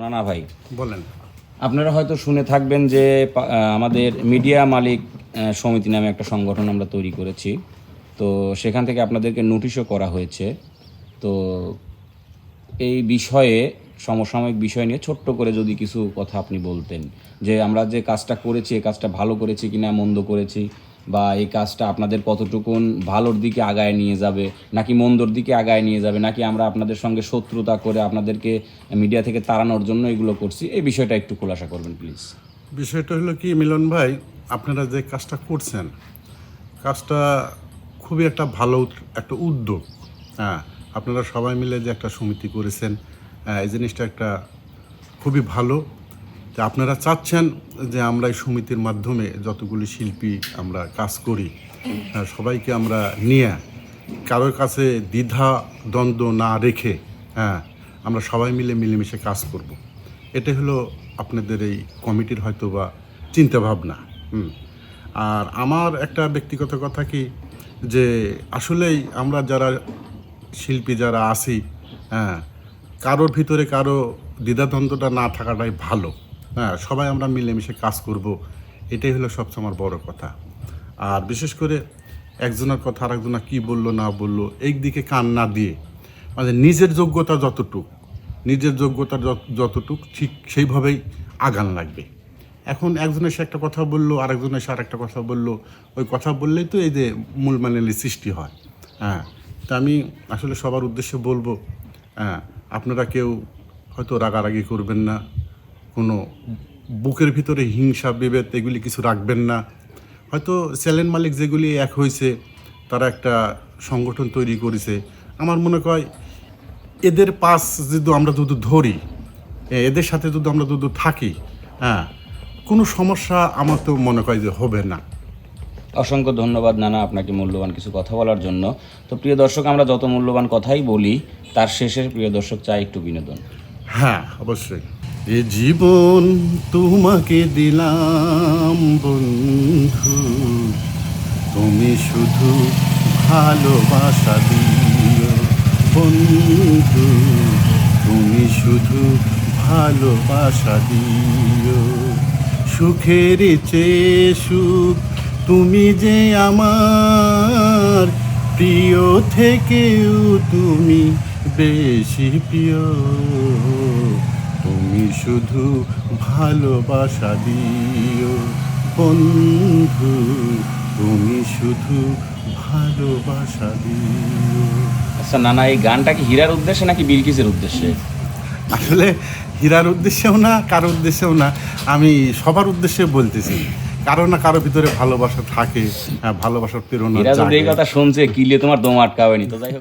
রানা ভাই। বলেন। আপনারা হয়তো শুনে থাকবেন যে আমাদের মিডিয়া মালিক সমিতি নামে একটা সংগঠন আমরা তৈরি করেছি। তো সেখান থেকে আপনাদেরকে নোটিশও করা হয়েছে। তো এই বিষয়ে সমসাময়িক বিষয় নিয়ে ছোট্ট করে যদি কিছু কথা আপনি বলতেন যে আমরা যে কাজটা করেছি এই কাজটা ভালো করেছি কিনা মন্দ করেছি বা এই কাজটা আপনাদের কতটুকুন ভালোর দিকে আগায় নিয়ে যাবে নাকি মন্দর দিকে আগায় নিয়ে যাবে নাকি আমরা আপনাদের সঙ্গে শত্রুতা করে আপনাদেরকে মিডিয়া থেকে তাড়ানোর জন্য এগুলো করছি এই বিষয়টা একটু খোলাসা করবেন প্লিজ। বিষয়টা হলো কি মিলন ভাই আপনারা যে কাজটা করছেন কাজটা খুবই একটা ভালো একটা উদ্যোগ। হ্যাঁ আপনারা সবাই মিলে যে একটা সমিতি করেছেন হ্যাঁ, এই জিনিসটা একটা খুবই ভালো তা আপনারা চাচ্ছেন যে আমরা এই সমিতির মাধ্যমে যতগুলি শিল্পী আমরা কাজ করি সবাইকে আমরা নিয়ে কারোর কাছে দ্বিধা, দ্বন্দ্ব না রেখে হ্যাঁ আমরা সবাই মিলে মিলেমিশে কাজ করব। এটা হলো আপনাদের এই কমিটির হয়তো বা চিন্তাভাবনা, হুম আর আমার একটা ব্যক্তিগত কথা কি, যে আসলেই আমরা যারা শিল্পী যারা আছি হ্যাঁ কারোর ভিতরে কারও দ্বিধাদ্বন্দ্বটা না থাকাটাই ভালো হ্যাঁ সবাই আমরা মিলেমিশে কাজ করব, এটাই হলো সবচেয়ে আমার বড় কথা। আর বিশেষ করে একজনের কথা আর আরেকজনা কী বলল, না বলল এই দিকে কান না দিয়ে মানে নিজের যোগ্যতা যতটুক, নিজের যোগ্যতা যত- যতটুক, ঠিক সেইভাবেই আগান লাগবে। এখন একজন এসে একটা কথা বলল, আরেকজন এসে আরেকটা কথা বলল, ওই কথা বললেই তো এই যে মূল মানালি সৃষ্টি হয়। হ্যাঁ তা আমি আসলে সবার উদ্দেশ্যে বলব হ্যাঁ আপনারা কেউ হয়তো রাগারাগি করবেন না কোনো বুকের ভিতরে হিংসা বিভেদ এগুলি কিছু রাখবেন না। হয়তো চ্যানেল মালিক যেগুলি এক হয়েছে তারা একটা সংগঠন তৈরি করেছে। আমার মনে হয় এদের পাস যদি আমরা যদি ধরি এদের সাথে যদি আমরা যদি থাকি হ্যাঁ কোনো সমস্যা আমার তো মনে হয় যে হবে না। অসংখ্য ধন্যবাদ নানা আপনাকে মূল্যবান কিছু কথা বলার জন্য। তো প্রিয় দর্শক আমরা যত মূল্যবান কথাই বলি তার শেষের প্রিয় দর্শক চাই একটু বিনোদন। হ্যাঁ অবশ্যই। এ জীবন তোমাকে দিলাম, বন্ধু। তুমি শুধু ভালোবাসা দিও, বন্ধু। তুমি শুধু ভালোবাসা দিও। সুখের চেয়ে সুখ তুমি যে আমার, প্রিয় থেকেও তুমি বেশি প্রিয়। তুমি শুধু ভালোবাসা দিও বন্ধু। তুমি শুধু ভালোবাসা দিও। আচ্ছা নানা এই গানটা কি হীরার উদ্দেশ্যে নাকি বিলকিসের উদ্দেশ্যে? আসলে হীরার উদ্দেশ্যেও না কারোর উদ্দেশ্যেও না আমি সবার উদ্দেশ্যে বলতেছি। কারও না কারও ভিতরে ভালোবাসা থাকে হ্যাঁ, ভালোবাসার প্রেরণা এই কথা শুনছে কিলে তোমার দম আটকাবে নি? তো যাই হোক।